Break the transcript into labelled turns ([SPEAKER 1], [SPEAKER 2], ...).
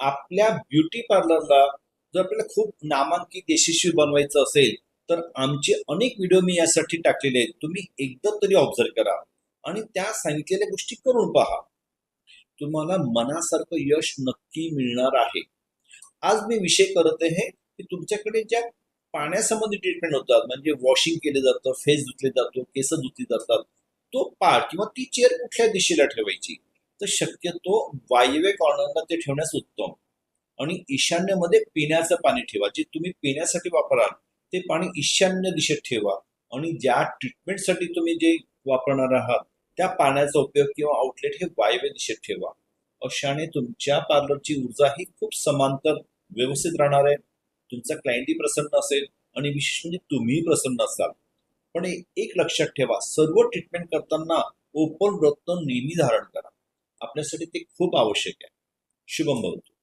[SPEAKER 1] आपल्या ब्युटी पार्लरला जर आपल्याला खूप नामांकित यशस्वी बनवायचं असेल तर आमचे अनेक व्हिडिओ मी यासाठी टाकलेले आहेत. तुम्ही एकदा तरी ऑब्झर्व करा आणि त्या सांगितलेल्या गोष्टी करून पहा. तुम्हाला मनासारखं यश नक्की मिळणार आहे. आज मी विषय करत आहे की तुमच्याकडे ज्या पाण्यासंबंधी ट्रीटमेंट होतात म्हणजे वॉशिंग केले जातं फेस धुतले जातो केस धुतली जातात तो पार्ट किंवा ती चेअर कुठल्या दिशेला ठेवायची? तर शक्यतो वायव्य कॉर्नरला ते ठेवण्यास उत्तम. आणि ईशान्येमध्ये पिण्याचं पाणी ठेवा. जे तुम्ही पिण्यासाठी वापराल ते पाणी ईशान्य दिशेत ठेवा. आणि ज्या ट्रीटमेंटसाठी तुम्ही जे वापरणार आहात त्या पाण्याचा उपयोग किंवा आउटलेट हे वायव्य दिशेत ठेवा. अशाने तुमच्या पार्लरची ऊर्जा ही खूप समांतर व्यवस्थित राहणार आहे. तुमचा क्लायंटही प्रसन्न असेल आणि विशेष म्हणजे तुम्हीही प्रसन्न असाल. पण एक लक्षात ठेवा सर्व ट्रीटमेंट करताना ओपन रत्न नेहमी धारण करा. आपल्यासाठी ते खूप आवश्यक आहे. शुभम भवतु